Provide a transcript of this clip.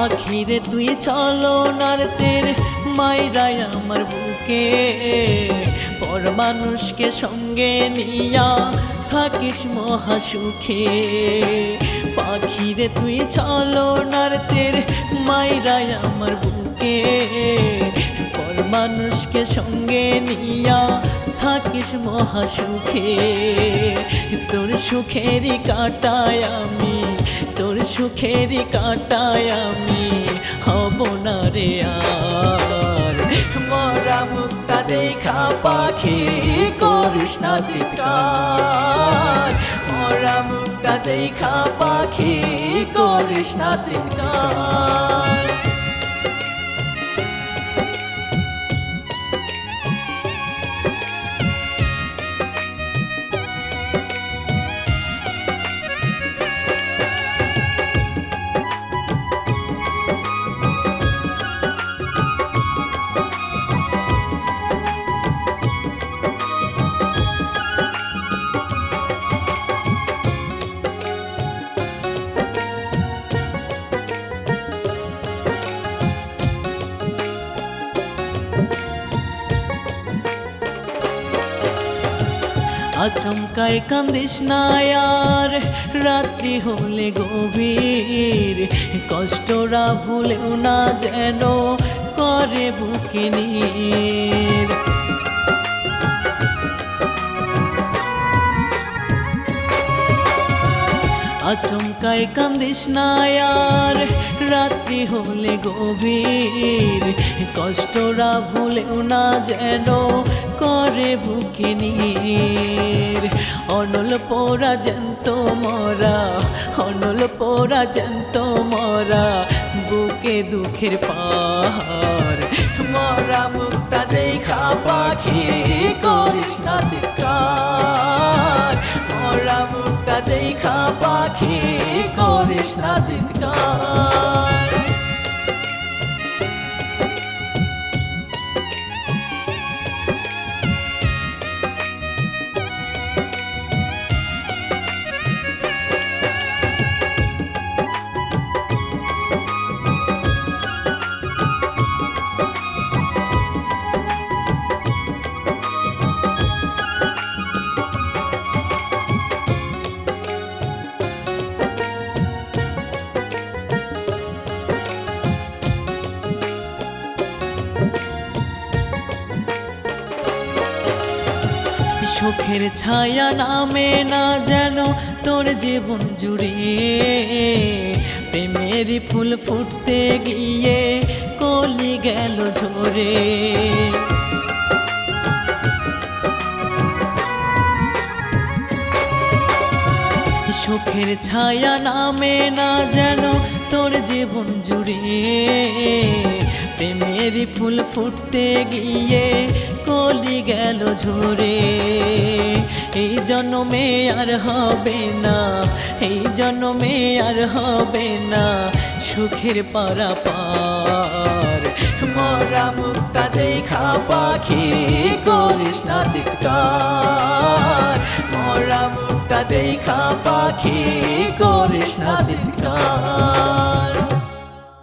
পাখিরে তুই চলো নারতের মাইরাই আমার বুকে। পর মানুষকে সঙ্গে নিয়া থাকিস মহাসুখে পাখিরে তুই চলো নারতের মাইরাই আমার বুকে। পর মানুষকে সঙ্গে নিয়া থাকিস মহাসুখে তোর সুখেরই কাটায় আমি তোর সুখেরই কাটায় আমি হব না রে আর। মরা মুখটা দেখা পাখি করিস না চিৎকার। মরা মুখটা দেখা পাখি করিস না চিৎকার। আচমকায় কান্দিস না আর, রাত্রি হলে গভীর। কষ্টরা ভুলেও না যেন করে বুকে নীর। আচমকায় কান্দিস না আর রাত্রি হলে গভীর কষ্টরা ভুলেও না যেন করে বুকে নীর। অনল পোড়া জ্যান্ত মরা, অনল পোড়া জ্যান্ত মরা, বুকে দুঃখের পাহাড়। মরা মুখটা দেখা পাখি, করিস না চিৎকার। মরা মুখটা দেখা পাখি, করিস না চিৎকার। সুখের ছায়া নামে না যেন তোর জীবন জুড়ে। প্রেমের ফুল ফুটতে গিয়ে কলি গেল ঝরে। সুখের ছায়া নামে না যেন তোর জীবন জুড়ে। প্রেমের ফুল ফুটতে গিয়ে কলি গেল ঝরে। এই জন্মে আর হবে না, এই জন্মে আর হবে না সুখের পারা পার মরা মুখটা দেখা পাখি, করিস না চিৎকার। মরা মুখটা দেখা পাখি, করিস না চিৎকার।